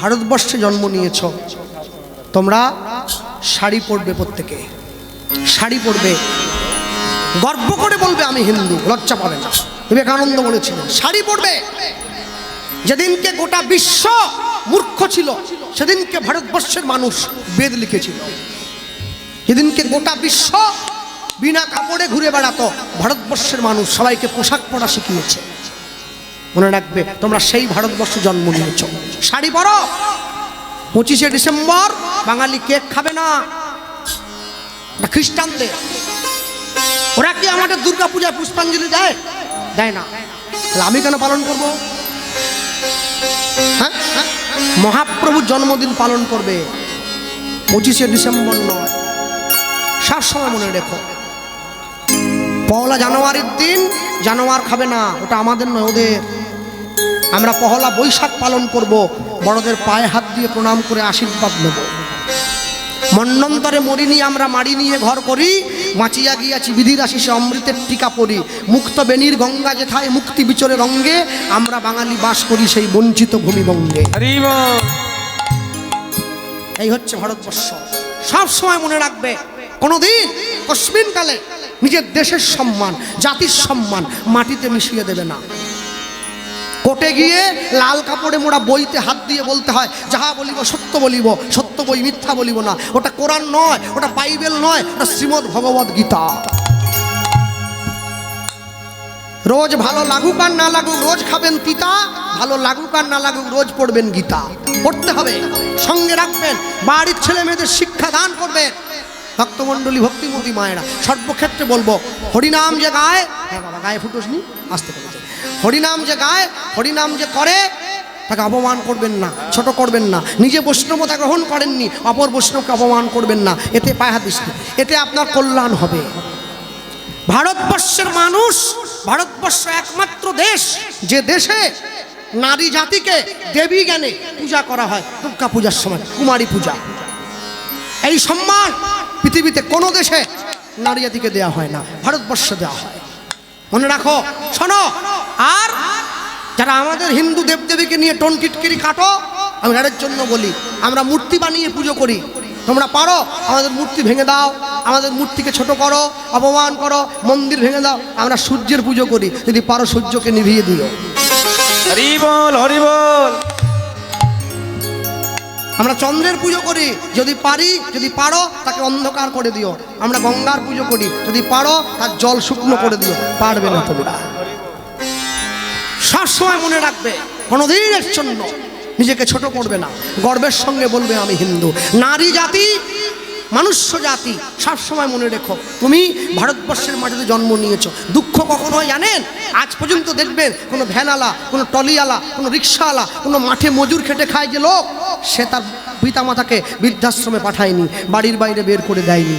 ভারতবর্ষে জন্ম নিয়েছ। তোমরা শাড়ি পরবে প্রত্যেকে। শাড়ি পরবে। গর্ব করে বলবে আমি হিন্দু, লজ্জা পাবে না। বিবেকানন্দ বলেছিলেন, শাড়ি পরবে। যেদিনকে গোটা বিশ্ব মূর্খ ছিল, সেদিনকে ভারতবর্ষের মানুষ বেদ লিখেছিল। যেদিনকে গোটা বিশ্ব বিনা কাপড়ে ঘুরে বেড়াতো, ভারতবর্ষের মানুষ সবাইকে পোশাক পরা শিখিয়েছে। মনে রাখবে, তোমরা সেই ভারতবর্ষে জন্ম নিয়েছ। শাড়ি পরো। পঁচিশে ডিসেম্বর, বাঙালি কেক খাবে না। খ্রিস্টানদের ওরা কি আমাদের দুর্গা পূজায় পুষ্পাঞ্জলি দেয়? দেয় না। তাহলে আমি কেন পালন করব? হ্যাঁ হ্যাঁ? মহাপ্রভুর জন্মদিন পালন করবে। পঁচিশে ডিসেম্বর নয়। সব সময় মনে রেখো। পয়লা জানুয়ারির দিন জানোয়ার খাবে না, ওটা আমাদের নয়, ওদের। আমরা পহলা বৈশাখ পালন করব। বড়দের পায়ে হাত দিয়ে প্রণাম করে আশীর্বাদ নেব। মন্নন্তরে মরিনি আমরা মারি নিয়ে ঘর করি, বাঁচিয়া গিয়াছি বিধির আশিসে অমৃতের টিকা পড়ি মুক্ত বেনির গঙ্গা যেথায় মুক্তি বিচরে রঙ্গে, আমরা বাঙালি বাস করি সেই বঞ্চিত ভূমিবঙ্গে এই হচ্ছে ভারতবর্ষ। সব সময় মনে রাখবে, কোনোদিন কশ্মিন কালে নিজের দেশের সম্মান, জাতির সম্মান মাটিতে মিশিয়ে দেবে না। কোর্টে গিয়ে লাল কাপড়ে মোড়া বইতে হাত দিয়ে বলতে হয়, যাহা বলিব সত্য বলিব, সত্য বই মিথ্যা বলিব না। ওটা কোরআন নয়, ওটা বাইবেল নয়, ওটা শ্রীমদ ভগবদ গীতা। রোজ ভালো লাগুক আর না লাগুক, রোজ খাবেন পিতা, ভালো লাগুক আর না লাগুক, রোজ পড়বেন গীতা। পড়তে হবে, সঙ্গে রাখবেন, বাড়ির ছেলে মেয়েদের শিক্ষা দান করবেন। ভক্তমণ্ডলী ভক্তিমতী মায়েরা, সর্বক্ষেত্রে বলব, হরিনাম যে গায় হ্যাঁ বাবা, গায়ে ফুটোস নি আসতে পেরেছে। হরিনাম যে গায়, হরিনাম যে করে, তাকে অপমান করবেন না, ছোট করবেন না, নিজে বৈষ্ণবতা গ্রহণ করেননি, অপর বৈষ্ণবকে অপমান করবেন না, এতে পায়ে হাত দিস এতে আপনার কল্যাণ হবে। ভারতবর্ষের মানুষ, ভারতবর্ষ একমাত্র দেশ, যে দেশে নারী জাতিকে দেবী জ্ঞানে পূজা করা হয়, দুর্গা পূজার সময়, কুমারী পূজা। এই সম্মান পৃথিবীতে কোনো দেশে নারী জাতিকে দেওয়া হয় না, ভারতবর্ষে দেওয়া হয়। মনে রাখো, শোনো, আর যারা আমাদের হিন্দু দেবদেবীকে নিয়ে টোন কিটকিরি কাটো, আমি এর জন্য বলি, আমরা মূর্তি বানিয়ে পুজো করি। তোমরা পারো, আমাদের মূর্তি ভেঙে দাও, আমাদের মূর্তিকে ছোট করো, অপমান করো, মন্দির ভেঙে দাও, আমরা সূর্যের পুজো করি। যদি পারো সূর্যকে নিভিয়ে দিও। হরিবল হরিবল আমরা চন্দ্রের পুজো করি, যদি পারি, যদি পারো, তাকে অন্ধকার করে দিও। আমরা গঙ্গার পুজো করি, যদি পারো, তার জল শুকনো করে দিও। পারবে না তোমরা। সবসময় মনে রাখবে কোনোদিনের জন্য নিজেকে ছোট করবে না। গর্বের সঙ্গে বলবে আমি হিন্দু। নারী জাতি মানুষ্য জাতি সবসময় মনে রেখো, তুমি ভারতবর্ষের মাটিতে জন্ম নিয়েছো। দুঃখ কখন হয় জানেন? আজ পর্যন্ত দেখবেন কোনো ভ্যানওয়ালা, কোনো টলিওয়ালা কোনো রিক্সাওয়ালা, কোনো মাঠে মজুর খেটে খায় যে লোক, সে তার পিতামাতাকে বৃদ্ধাশ্রমে পাঠায়নি, বাড়ির বাইরে বের করে দেয়নি।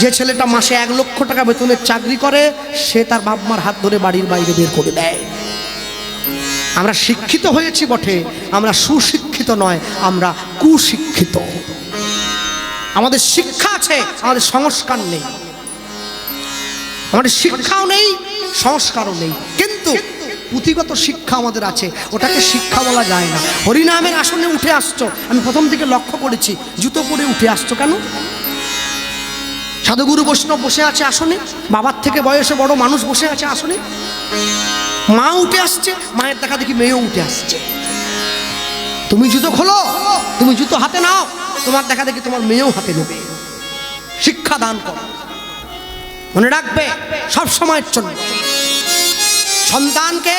যে ছেলেটা মাসে এক লক্ষ টাকা বেতনের চাকরি করে, সে তার বাপ মার হাত ধরে বাড়ির বাইরে বের করে দেয়। আমরা শিক্ষিত হয়েছি বটে, আমরা সুশিক্ষিত নয়, আমরা কুশিক্ষিত। আমাদের শিক্ষা আছে, আমাদের সংস্কার নেই। আমাদের শিক্ষাও নেই, সংস্কারও নেই। কিন্তু পুঁথিগত শিক্ষা আমাদের আছে, ওটাকে শিক্ষা বলা যায় না। হরিনামের আসনে উঠে আসছো, আমি প্রথম থেকে লক্ষ্য করেছি, জুতো পরে উঠে আসছো কেন? সাধুগুরু বৈষ্ণব বসে আছে আসনে, বাবার থেকে বয়সে বড় মানুষ বসে আছে আসনে। মা উঠে আসছে, মায়ের দেখা দেখি মেয়েও উঠে আসছে। তুমি জুতো খোলো, তুমি জুতো হাতে নাও। তোমার দেখা দেখি তোমার মেয়েও হাতে নেবে। শিক্ষা দান করো। মনে রাখবে, সব সময়ের জন্য। সন্তানকে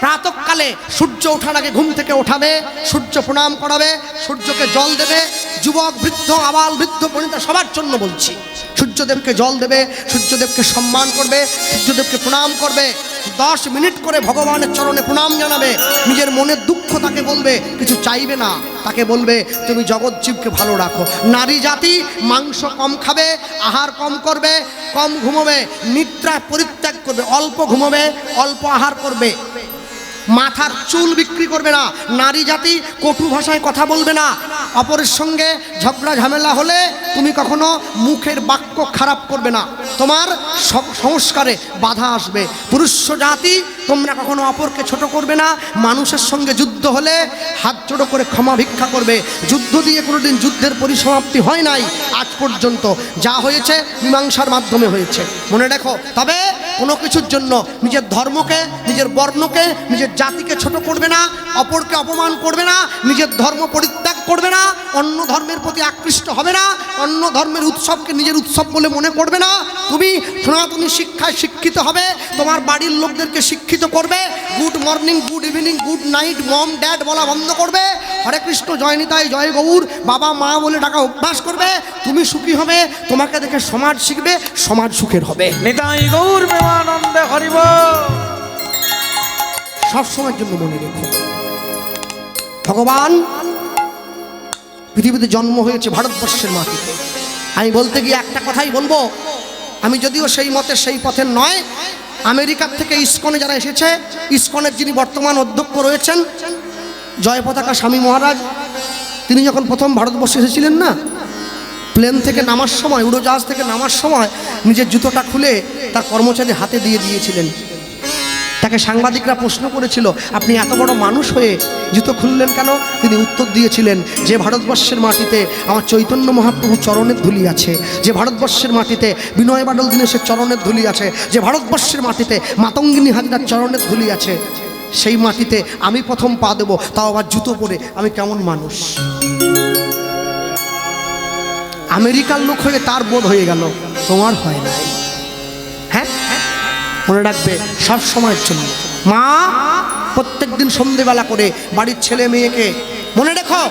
প্রাতকালে সূর্য ওঠার আগে ঘুম থেকে ওঠাবে, সূর্য প্রণাম করাবে, সূর্যকে জল দেবে, যুবক, বৃদ্ধ, আবাল, বৃদ্ধ পণিতা সবার জন্য বলছি। সূর্যদেবকে জল দেবে, সূর্যদেবকে সম্মান করবে, সূর্যদেবকে প্রণাম করবে, দশ মিনিট করে ভগবানের চরণে প্রণাম জানাবে, নিজের মনের দুঃখ তাকে বলবে, কিছু চাইবে না, তাকে বলবে, তুমি জগৎজীবকে ভালো রাখো। নারী জাতি মাংস কম খাবে, আহার কম করবে, কম ঘুমোবে নিদ্রা পরিত্যাগ করবে, অল্প ঘুমোবে, অল্প আহার করবে। মাথার চুল বিক্রি করবে না। নারী জাতি কটু ভাষায় কথা বলবে না। অপরের সঙ্গে ঝগড়া ঝামেলা হলে তুমি কখনো মুখের বাক্য খারাপ করবে না। তোমার সংস্কারে বাধা আসবে। পুরুষ জাতি তোমরা কখনো অপরকে ছোট করবে না। মানুষের সঙ্গে যুদ্ধ হলে হাত জোড়ো করে ক্ষমা ভিক্ষা করবে। যুদ্ধ দিয়ে কোনোদিন যুদ্ধের পরিসমাপ্তি হয় নাই। আজ পর্যন্ত যা হয়েছে মীমাংসার মাধ্যমে হয়েছে। মনে রাখো। তবে কোনো কিছুর জন্য নিজের ধর্মকে, নিজের বর্ণকে, নিজের জাতিকে ছোট করবে না, অপরকে অপমান করবে না, নিজের ধর্ম পরিত্যাগ করবে না, অন্য ধর্মের প্রতি আকৃষ্ট হবে না, অন্য ধর্মের উৎসবকে নিজের উৎসব বলে মনে করবে না। তুমি সনাতনী শিক্ষায় শিক্ষিত হবে, তোমার বাড়ির লোকদেরকে শিক্ষিত করবে good morning good evening good night mom dad বলা বন্ধ করবে। হরে কৃষ্ণ, জয় নিতাই, জয় গৌর, বাবা, মা বলে ডাকা অভ্যাস করবে। তুমি সুখী হবে, তোমাকে দেখে সমাজ শিখবে, সমাজ সুখের হবে। নিতাই গৌর প্রেমানন্দে হরিব সব সময়ের জন্য মনে রেখো। ভগবান, পৃথিবীতে জন্ম হয়েছে ভারতবর্ষের মাটিতে। আমি বলতে গিয়ে একটা কথাই বলব, আমি যদিও সেই মতে সেই পথের নয়, আমেরিকার থেকে ইস্কনে যারা এসেছে, ইস্কনের যিনি বর্তমান অধ্যক্ষ রয়েছেন, জয় পতাকা স্বামী মহারাজ, তিনি যখন প্রথম ভারতবর্ষে এসেছিলেন না প্লেন থেকে নামার সময়, উড়োজাহাজ থেকে নামার সময় নিজের জুতোটা খুলে তার কর্মচারী হাতে দিয়ে দিয়েছিলেন। তাকে সাংবাদিকরা প্রশ্ন করেছিল, আপনি এত বড় মানুষ হয়ে জুতো খুললেন কেন? তিনি উত্তর দিয়েছিলেন, যে ভারতবর্ষের মাটিতে আমার চৈতন্য মহাপ্রভু চরণের ধুলি আছে, যে ভারতবর্ষের মাটিতে বিনয় বাডল দীনেশের চরণের ধুলি আছে, যে ভারতবর্ষের মাটিতে মাতঙ্গিনী হাজরার চরণের ধুলি আছে, সেই মাটিতে আমি প্রথম পা দেবো, তাও আবার জুতো পরে আমি কেমন মানুষ? আমেরিকার লোক হয়ে তার বোধ হয়ে গেল, তোমার হয় না হ্যাঁ? মনে রাখবে, সব সময়ের জন্য। মা প্রত্যেক দিন সন্ধেবেলা করে বাড়ির ছেলে মেয়েকে মনে রেখো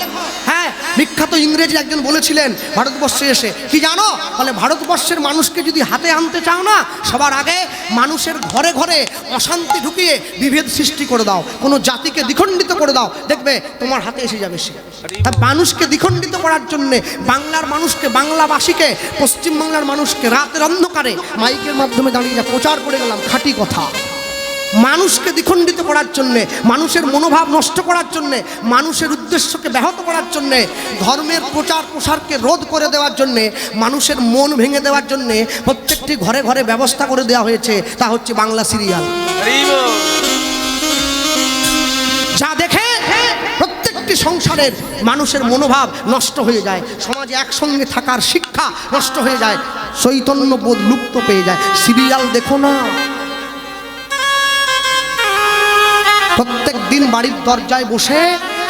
বিখ্যাত ইংরেজি একজন বলেছিলেন, ভারতবর্ষে এসে। কি জানো? বলে, ভারতবর্ষের মানুষকে যদি হাতে আনতে চাও না, সবার আগে মানুষের ঘরে ঘরে অশান্তি ঢুকিয়ে বিভেদ সৃষ্টি করে দাও, কোনো জাতিকে দ্বিখণ্ডিত করে দাও। দেখবে, তোমার হাতে এসে যাবে সে। মানুষকে দ্বিখণ্ডিত করার জন্যে বাংলার মানুষকে বাংলাভাষীকে পশ্চিমবাংলার মানুষকে রাতের অন্ধকারে মাইকের মাধ্যমে দাঁড়িয়ে যা প্রচার করে গেলাম, খাঁটি কথা। মানুষকে দ্বিখণ্ডিত করার জন্যে, মানুষের মনোভাব নষ্ট করার জন্যে, মানুষের উদ্দেশ্যকে ব্যাহত করার জন্যে, ধর্মের প্রচার প্রসারকে রোধ করে দেওয়ার জন্যে, মানুষের মন ভেঙে দেওয়ার জন্যে প্রত্যেকটি ঘরে ঘরে ব্যবস্থা করে দেওয়া হয়েছে, তা হচ্ছে বাংলা সিরিয়াল। যা দেখে প্রত্যেকটি সংসারের মানুষের মনোভাব নষ্ট হয়ে যায়, সমাজে একসঙ্গে থাকার শিক্ষা নষ্ট হয়ে যায় চৈতন্য বোধ লুপ্ত পেয়ে যায়। সিরিয়াল দেখো না। প্রত্যেক দিন বাড়ির দরজায় বসে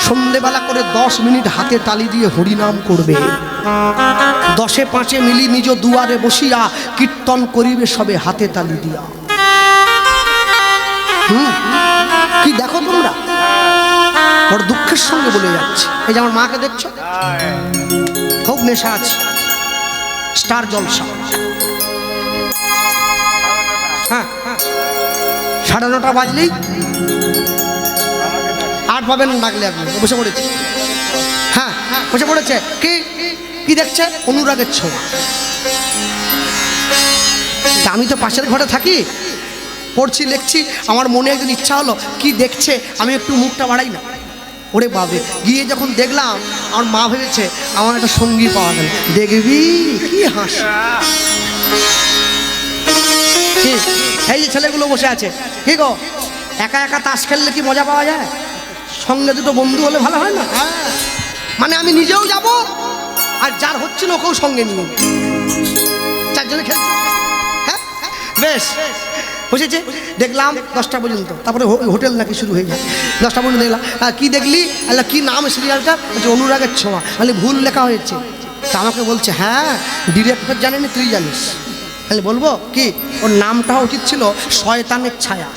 সন্ধেবেলা করে দশ মিনিট হাতে তালি দিয়ে হরিনাম করবে। দশে পাঁচে মিলি নিজ দুয়ারে বসিয়া কীর্তন করিবে সবে হাতে তালি দিয়া। কি দেখো তোমরা? বড় দুঃখের সঙ্গে বলে যাচ্ছে। এই যে আমার মাকে দেখছ? খুব নেশা আছে। স্টার জলসা। হ্যাঁ হ্যাঁ। সাড়ে নটা বাজলেই আট পাবেন ডাকলে আপনি বসে পড়েছে। হ্যাঁ বসে পড়েছে। কি কি দেখছে? অনুরাগের ছোঁয়া আমি তো পাশের ঘরে থাকি, পড়ছি, লিখছি, আমার মনে একদিন ইচ্ছা হলো, কি দেখছে, আমি একটু মুখটা বাড়াই না। ওরে বাবে গিয়ে যখন দেখলাম, আমার মা ভেবেছে, আমার একটা সঙ্গী পাওয়া গেল। দেখবি, কি হাস। এই যে ছেলেগুলো বসে আছে, কি গো? একা একা তাস খেললে কি মজা পাওয়া যায়? সঙ্গে দুটো বন্ধু হলে ভালো হয় না? মানে আমি নিজেও যাব আর যার হচ্ছিল ওকেও সঙ্গে নিয়ে চারজনে খেলছে। হ্যাঁ? বেশ। বুঝেছে? দেখলাম দশটা পর্যন্ত। তারপরে হোটেল নাকি শুরু হয়ে যায় দশটা পর্যন্ত দেখলাম। কি দেখলি? আল্লাহ, কি নাম সিরিয়ালটা বলছে, অনুরাগের ছোঁয়া। মানে ভুল লেখা হয়েছে। তা আমাকে বলছে হ্যাঁ ডিরেক্টর জানেনি, তুই জানিস। তাহলে বলব কি, ওর নামটা উচিত ছিল শয়তানের ছায়া।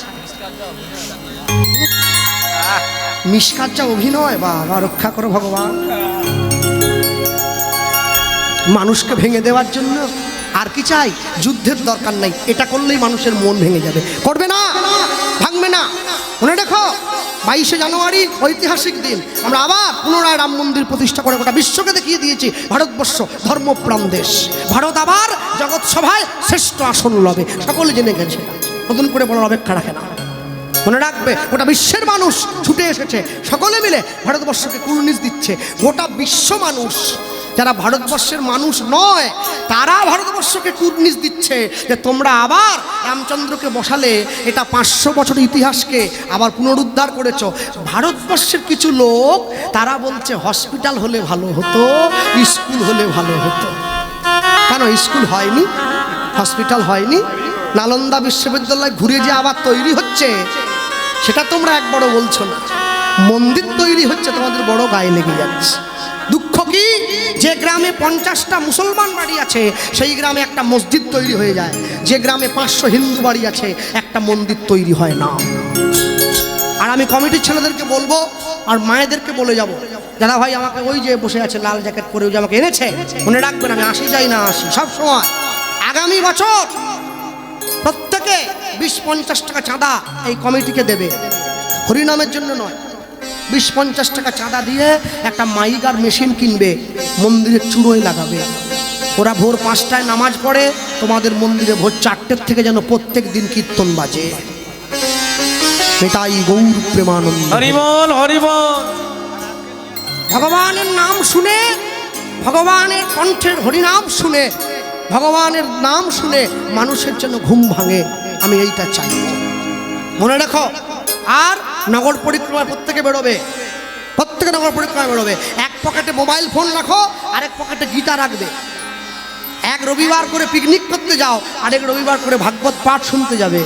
মিসকাচ্চা অভিনয়, বাবা, রক্ষা করো ভগবান। মানুষকে ভেঙে দেওয়ার জন্য আর কি চাই? যুদ্ধের দরকার নাই, এটা করলেই মানুষের মন ভেঙে যাবে। করবে না? না। মনে রেখো, বাইশে জানুয়ারি ঐতিহাসিক দিন। আমরা আবার পুনরায় রাম মন্দির প্রতিষ্ঠা করে গোটা বিশ্বকে দেখিয়ে দিয়েছি, ভারতবর্ষ ধর্মপ্রাণ দেশ। ভারত আবার জগৎ সভায় শ্রেষ্ঠ আসন লবে। সকলে জেনে গেছে। নতুন করে বলার অপেক্ষা রাখে না। মনে রাখবে, গোটা বিশ্বের মানুষ ছুটে এসেছে। সকলে মিলে ভারতবর্ষকে কুর্নিশ দিচ্ছে। গোটা বিশ্ব মানুষ যারা ভারতবর্ষের মানুষ নয়, তারা ভারতবর্ষকে কুর্নিশ দিচ্ছে যে তোমরা আবার রামচন্দ্রকে বসালে, এটা পাঁচশো বছর ইতিহাসকে আবার পুনরুদ্ধার করেছ। ভারতবর্ষের কিছু লোক, তারা বলছে হসপিটাল হলে ভালো হতো, স্কুল হলে ভালো হতো। কেন স্কুল হয়নি? হসপিটাল হয়নি? নালন্দা বিশ্ববিদ্যালয় ঘুরে যে আবার তৈরি হচ্ছে, সেটা তোমরা এক বড় বলছো না। মন্দির তৈরি হচ্ছে, তোমাদের বড় গায়ে লেগে যাচ্ছে। কি? যে গ্রামে পঞ্চাশটা মুসলমান বাড়ি আছে, সেই গ্রামে একটা মসজিদ তৈরি হয়ে যায়। যে গ্রামে পাঁচশো হিন্দু বাড়ি আছে, একটা মন্দির তৈরি হয় না। আর আমি কমিটির ছেলেদেরকে বলব, আর মায়েদেরকে বলে যাব দাদা ভাই আমাকে ওই যে বসে আছে, লাল জ্যাকেট পরে ওই যে আমাকে এনেছে, মনে রাখবেন আমি আসি যাই না আসি, সব সময়। আগামী বছর প্রত্যেকে বিশ পঞ্চাশ টাকা চাঁদা এই কমিটিকে দেবে। হরিনামের জন্য নয় বিশ পঞ্চাশ টাকা চাঁদা দিয়ে একটা মাইকার মেশিন কিনবে মন্দিরের চূড়োয় লাগাবে। ওরা ভোর পাঁচটায় নামাজ পড়ে তোমাদের মন্দিরে ভোর চারটের থেকে যেন প্রত্যেক দিন কীর্তন বাজে। এটাই গৌর প্রেমানন্দ। হরিবল হরিবল ভগবানের নাম শুনে ভগবানের কণ্ঠের হরিনাম শুনে ভগবানের নাম শুনে মানুষের জন্য ঘুম ভাঙে আমি এইটা চাই। মনে রেখো আর নগর পরিক্রমা প্রত্যেকে বেরোবে। প্রত্যেকে নগর পরিক্রমা বেরোবে। এক পকেটে মোবাইল ফোন রাখো, আরেক পকেটে গীতা রাখবে। এক রবিবার করে পিকনিক করতে যাও, আরেক রবিবার করে ভাগবত পাঠ শুনতে যাবে।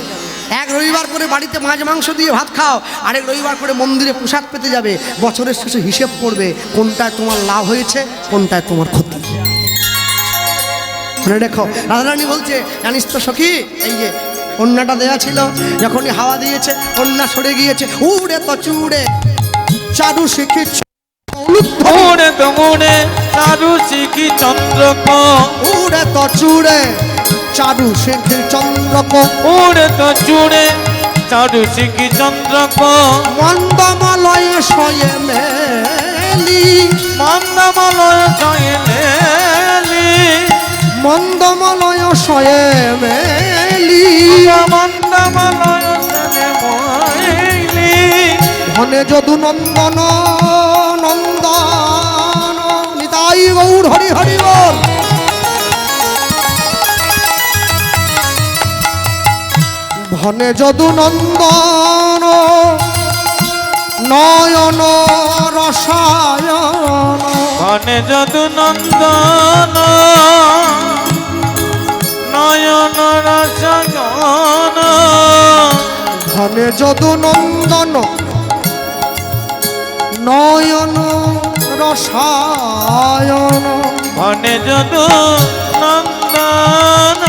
এক রবিবার করে বাড়িতে মাছ মাংস দিয়ে ভাত খাও, আরেক রবিবার করে মন্দিরে প্রসাদ পেতে যাবে। বছরের শেষে হিসেব করবে কোনটায় তোমার লাভ হয়েছে, কোনটায় তোমার ক্ষতি। মনে রেখো, রাধারানী বলছে, জানিস তো সখী, এই যে কন্যাটা দেয়া ছিল যখনই হাওয়া দিয়েছে কন্যা সরে গিয়েছে উড়ে তো চুড়ে চারু শিখেছে উড়ে দমুড়ে সাধু শিখি চন্দ্রক উড়ে তো চুড়ে চারু শেখে চন্দ্রক উড়ে তো চুড়ে সাধু শিখি চন্দ্রক মন্দমালয়ে শয়ে মেলি। মন্দমলয় জয়লি মন্দমালয় শয়ে মেলি। জনে ময়লি ধনে যদু নন্দন নন্দন, নিতাই গৌর, হরি হরি বল। ধনে যদু নন্দন, নয়ন, রসায়ন। ঘনে যদু নন্দন নয়ন রসগন ধনে যদু নন্দন নয়ন রসায়ন। ঘনে যদু নন্দন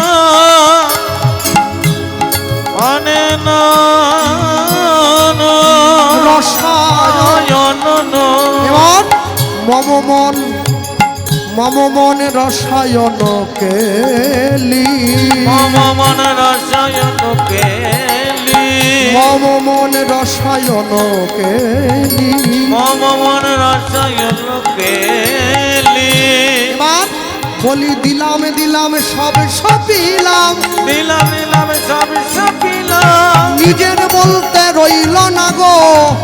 মম মন রসায়ন কেলি মম মন রসায়ন কেলি মম মন রসায়ন কেলি মম মন রসায়ন কেলি এবার বলি দিলাম দিলাম সব সপিলাম। দিলাম দিলাম সব সপিলাম। নিজের বলতে রইল না গো।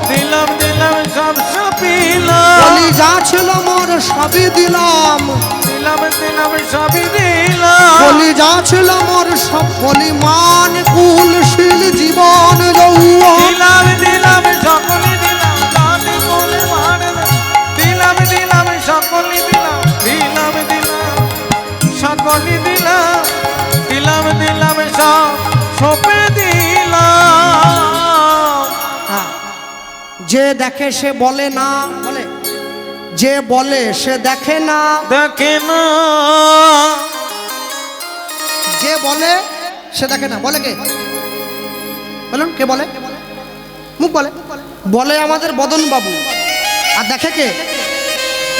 দিলাম দিলাম সব সপিলাম। বলি যা ছিল মোর সবই দিলাম। দিলাম দিলাম সবই দিলাম। বলি যা ছিল মোর সব বলি মান কুল শিল জীবন যৌবন। দিলাম দিলাম সকলে দিলাম দাদি বলে মানে দিলাম দিলাম সকলে দিলাম দিলাম দিলাম সকলে দিলাম। দিলাম দিলাম সব সপে দিলাম। যে দেখে সে বলে না যে বলে সে দেখে না। দেখে না। যে বলে সে দেখে না। বলে কে? বলুন কে বলে? মুখ বলে। বলে আমাদের বদন বাবু আর দেখে কে?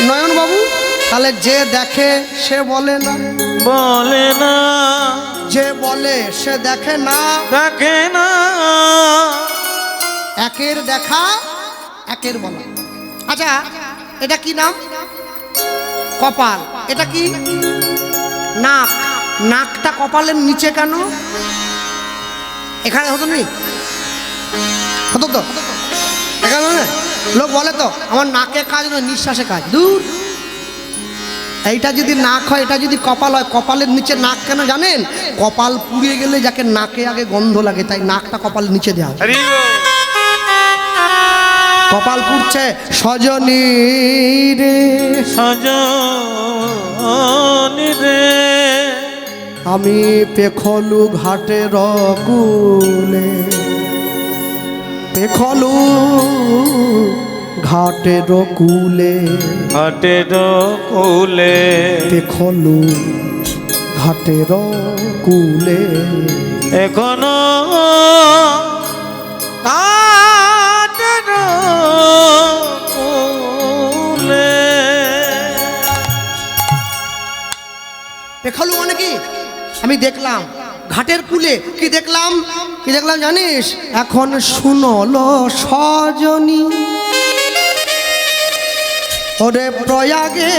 নয়ন বাবু তাহলে যে দেখে সে বলে না। বলে না। যে বলে সে দেখে না। দেখে না। একের দেখা একের বলা। আচ্ছা এটা কি নাম? কপাল। এটা কি? নাক। নাকটা কপালের নিচে কেন? এখানে হতো নি? হতো তো? এখানে লোক বলে তো, আমার নাকে কাজ নয়, নিঃশ্বাসে কাজ। দূর। এইটা যদি নাক হয়, এটা যদি কপাল হয়, কপালের নিচে নাক কেন জানেন? কপাল পুড়িয়ে গেলে যাকে নাকে আগে গন্ধ লাগে, তাই নাকটা কপালের নিচে দেওয়া। কপাল পুড়ছে সজনী রে সজনি রে আমি পেখলু ঘাটে কুলে পেখলু ঘাটে কুলে হাটের কুলে পেখলু ঘাটের কুলে এখনও পেখলু মানে কি? আমি দেখলাম। ঘাটের কুলে কি দেখলাম? কি দেখলাম জানিস? এখন শুনলো সজনী। ওরে প্রয়াগে